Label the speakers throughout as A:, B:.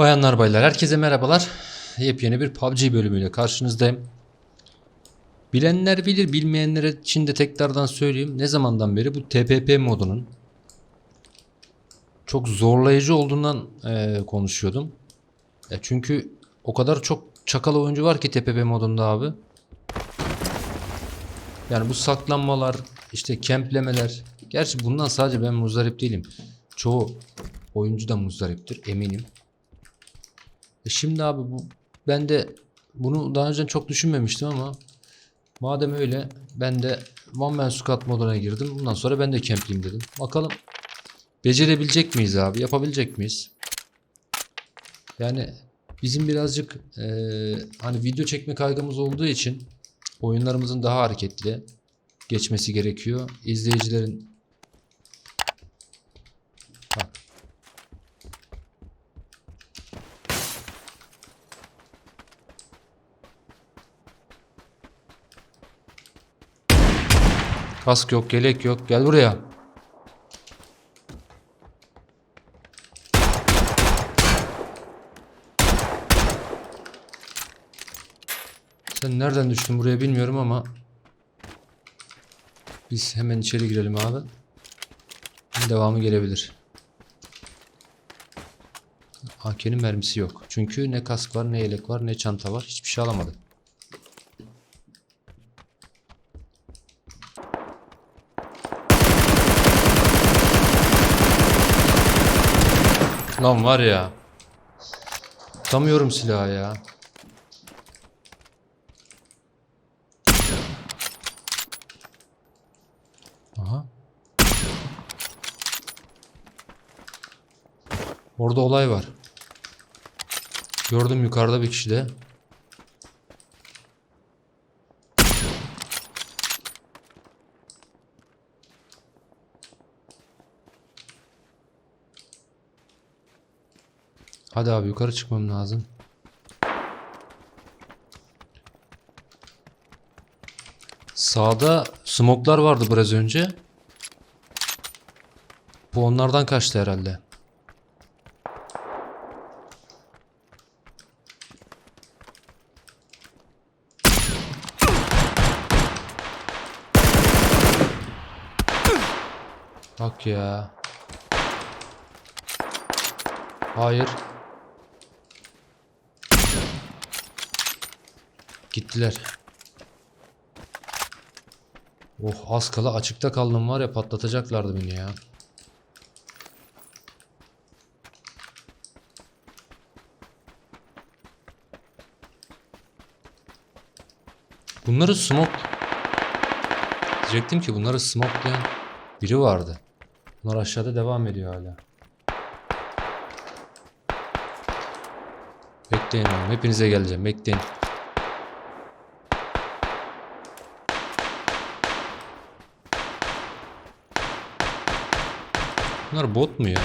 A: Bayanlar baylar herkese merhabalar. Yepyeni bir PUBG bölümüyle karşınızdayım. Bilenler bilir bilmeyenler için de tekrardan söyleyeyim. Ne zamandan beri bu TPP modunun çok zorlayıcı olduğundan eee, konuşuyordum. E çünkü o kadar çok çakal oyuncu var ki TPP modunda abi. Yani bu saklanmalar, işte kemplemeler. Gerçi bundan sadece ben muzdarip değilim. Çoğu oyuncu da muzdariptir eminim. E şimdi abi bu ben de bunu daha önce çok düşünmemiştim ama madem öyle ben de One Man Squad moduna girdim. Bundan sonra ben de campliyim dedim. Bakalım becerebilecek miyiz abi? Yapabilecek miyiz? Yani bizim birazcık eee, hani video çekme kaygımız olduğu için oyunlarımızın daha hareketli geçmesi gerekiyor. İzleyicilerin Kask yok, gelek yok. Gel buraya. Sen nereden düştün buraya bilmiyorum ama biz hemen içeri girelim abi. Devamı gelebilir. AK'nin mermisi yok. Çünkü ne kask var, ne yelek var, ne çanta var. Hiçbir şey alamadı. Lan var ya. Tutamıyorum silahı ya. Aha. Orada olay var. Gördüm yukarıda bir kişi de. Hadi abi yukarı çıkmam lazım. Sağda smoklar vardı biraz önce. Bu onlardan kaçtı herhalde. Bak ya. Hayır. Gittiler. Oh az kala açıkta kaldım var ya patlatacaklardı beni ya. Bunları smoke diyecektim ki bunları smokelayan biri vardı. Bunlar aşağıda devam ediyor hala. Bekleyin oğlum. Hepinize geleceğim. Bekleyin. Bunlar bot mu ya?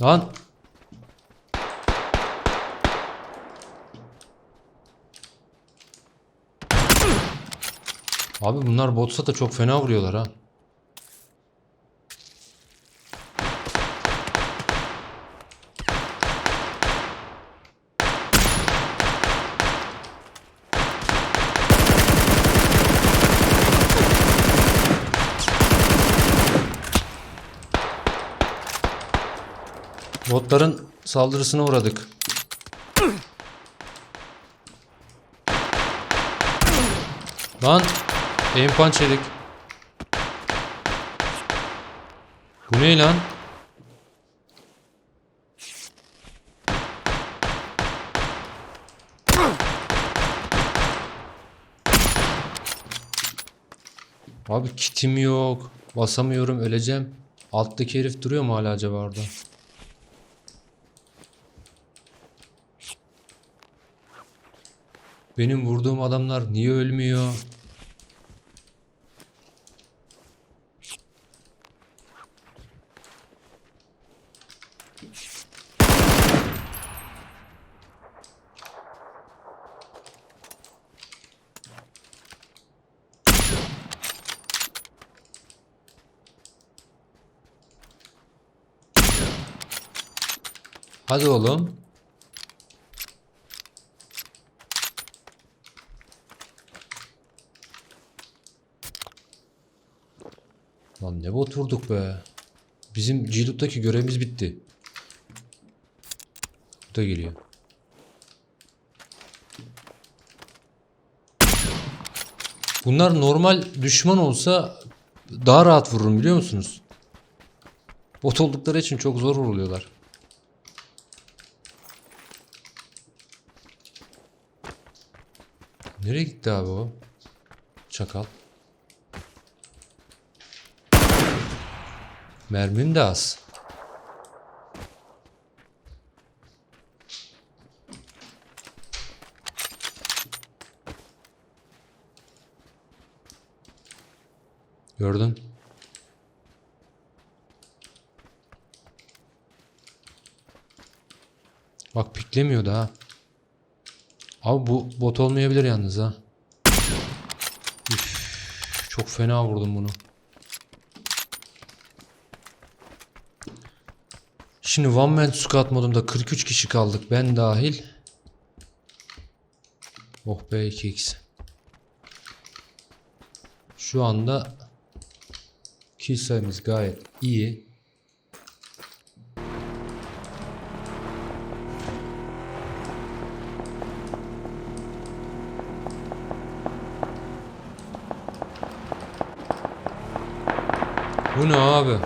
A: Lan Abi bunlar botsa da çok fena vuruyorlar ha. Botların saldırısına uğradık. Lan aim punch. Bu ne lan? Abi kitim yok. Basamıyorum öleceğim. Alttaki herif duruyor mu hala acaba orada? Benim vurduğum adamlar niye ölmüyor? Hadi oğlum. Lan ne bot vurduk be. Bizim G-Loot'taki görevimiz bitti. Bu da geliyor. Bunlar normal düşman olsa daha rahat vururum biliyor musunuz? Bot oldukları için çok zor vuruluyorlar. Nereye gitti abi o? Çakal. Mermim de az. Gördün. Bak piklemiyordu ha. Abi bu bot olmayabilir yalnız ha. Üf, çok fena vurdum bunu. Şimdi One Man Squad modunda 43 kişi kaldık ben dahil. Oh be 2x. Şu anda kill sayımız gayet iyi. Bu ne abi?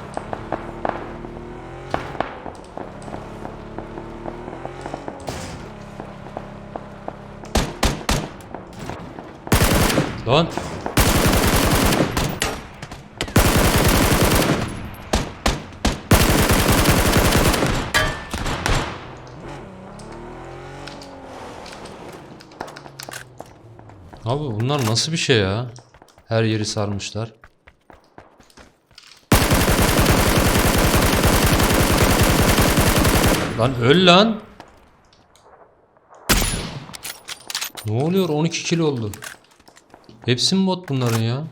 A: Lan. Abi bunlar nasıl bir şey ya? Her yeri sarmışlar. Lan öl lan. Ne oluyor? 12 kilo oldu. Hepsi mi bot bunların ya?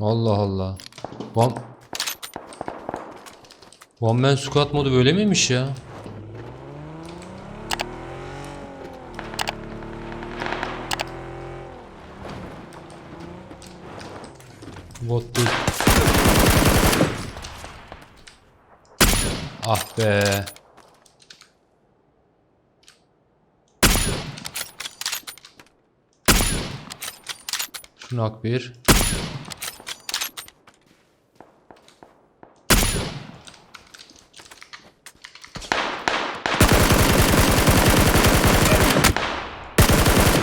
A: Allah Allah. One, One Man Squad modu böyle miymiş ya? Bot değil. Ah be. Şunak bir.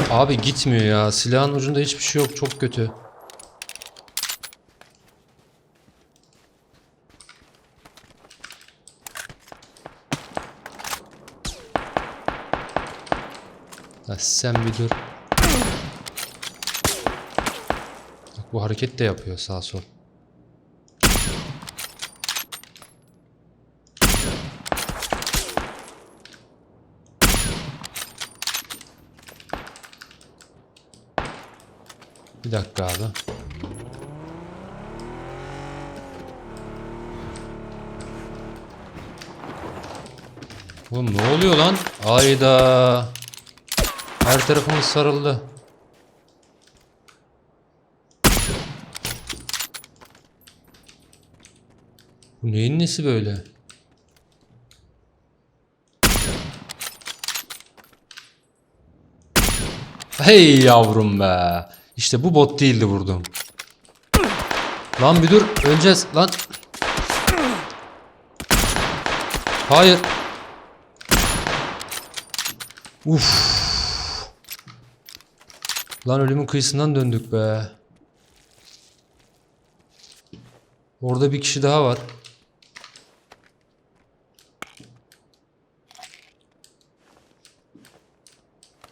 A: Abi gitmiyor ya. Silahın ucunda hiçbir şey yok. Çok kötü. Sen bir dur. Bak bu hareket de yapıyor sağ sol. Bir dakika abi. Oğlum ne oluyor lan? Ayda. Her tarafımız sarıldı. Bu neyin nesi böyle? Hey yavrum be. İşte bu bot değildi vurdum. Lan bir dur. Öleceğiz lan. Hayır. Uf. Lan ölümün kıyısından döndük be. Orada bir kişi daha var.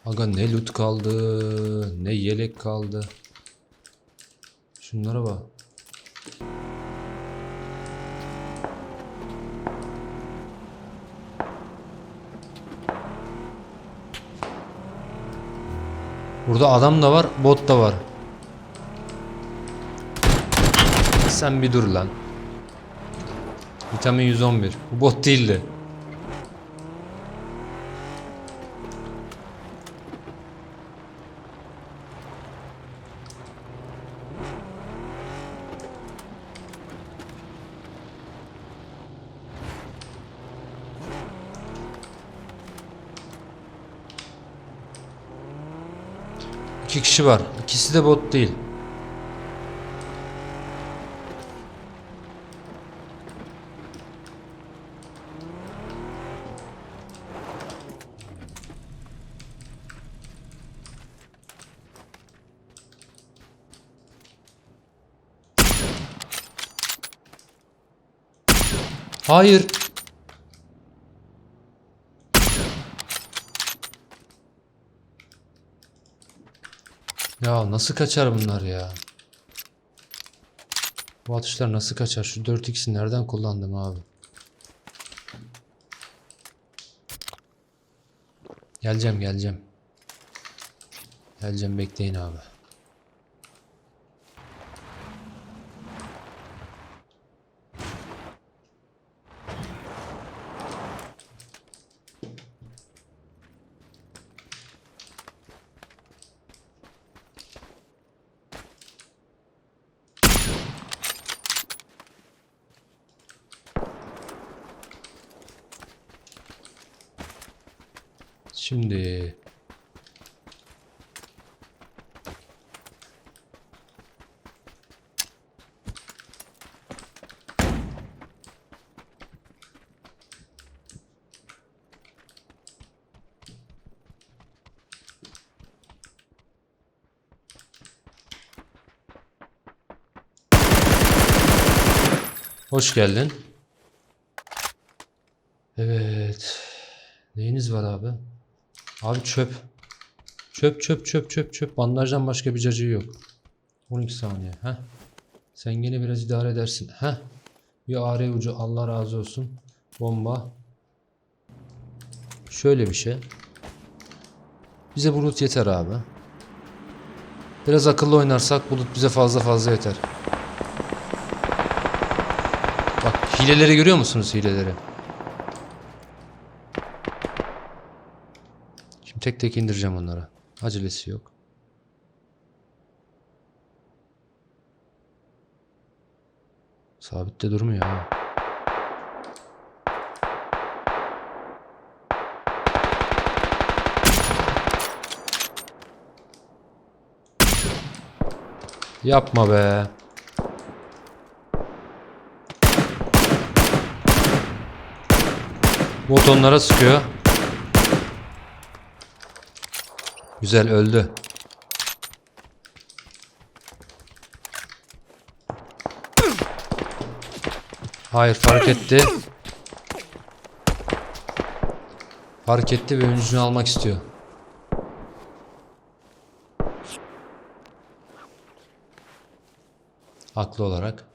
A: Aga ne loot kaldı, ne yelek kaldı. Şunlara bak. Burada adam da var, bot da var. Sen bir dur lan. Vitamin 111. Bu bot değildi. Kişi var. İkisi de bot değil. Hayır. Ya nasıl kaçar bunlar ya? Bu atışlar nasıl kaçar? Şu 4x'i nereden kullandım abi? Geleceğim geleceğim. Geleceğim bekleyin abi. Şimdi Hoş geldin. Evet. Neyiniz var abi? Abi çöp. Çöp çöp çöp çöp çöp. Bandajdan başka bir cacığı yok. 12 saniye. Heh. Sen yine biraz idare edersin. Heh. Bir AR ucu Allah razı olsun. Bomba. Şöyle bir şey. Bize bulut yeter abi. Biraz akıllı oynarsak bulut bize fazla fazla yeter. Bak hileleri görüyor musunuz hileleri? Tek tek indireceğim onlara. Acelesi yok. Sabitte durmuyor ha. Yapma be. Bot onlara sıkıyor. Güzel öldü. Hayır fark etti. Fark etti ve öncünü almak istiyor. Haklı olarak.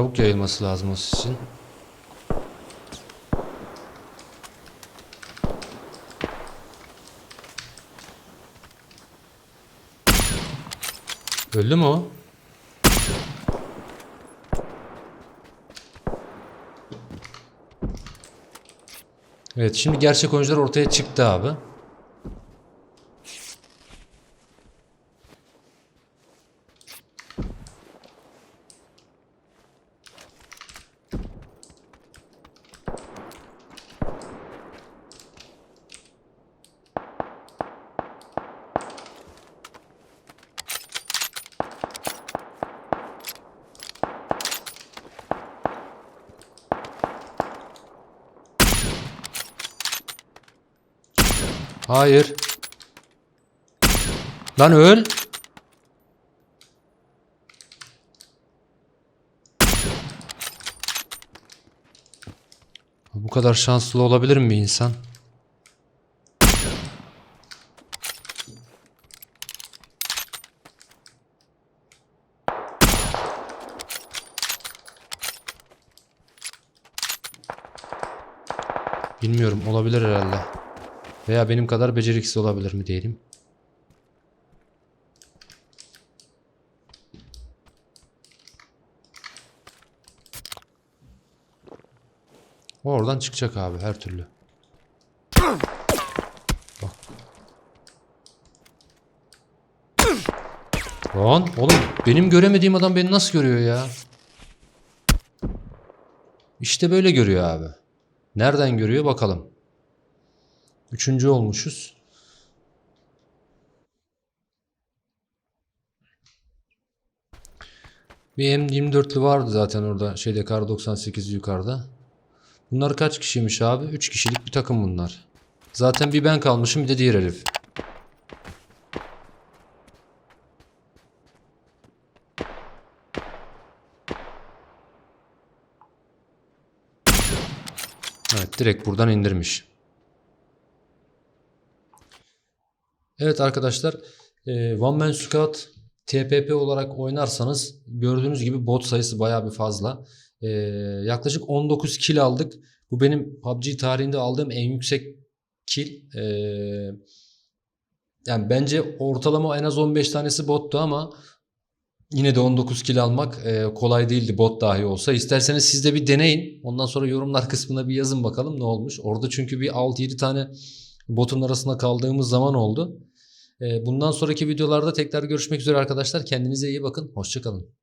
A: Çabuk yayılması lazım o sisin. Öldü mü o? Evet şimdi gerçek oyuncular ortaya çıktı abi. Hayır. Lan öl. Bu kadar şanslı olabilir mi insan? Bilmiyorum olabilir herhalde. Veya benim kadar beceriksiz olabilir mi diyelim. Oradan çıkacak abi her türlü. Bak. Lan oğlum benim göremediğim adam beni nasıl görüyor ya? İşte böyle görüyor abi. Nereden görüyor bakalım. Üçüncü olmuşuz. Bir M24'lü vardı zaten orada şeyde kar 98 yukarıda. Bunlar kaç kişiymiş abi? 3 kişilik bir takım bunlar. Zaten bir ben kalmışım bir de diğer herif. Evet direkt buradan indirmiş. Evet arkadaşlar e, One Man Squad TPP olarak oynarsanız gördüğünüz gibi bot sayısı bayağı bir fazla. E, yaklaşık 19 kill aldık. Bu benim PUBG tarihinde aldığım en yüksek kill. E, yani bence ortalama en az 15 tanesi bottu ama yine de 19 kill almak e, kolay değildi bot dahi olsa. İsterseniz siz de bir deneyin. Ondan sonra yorumlar kısmına bir yazın bakalım ne olmuş. Orada çünkü bir 6-7 tane botun arasında kaldığımız zaman oldu. E, bundan sonraki videolarda tekrar görüşmek üzere arkadaşlar. Kendinize iyi bakın. Hoşçakalın.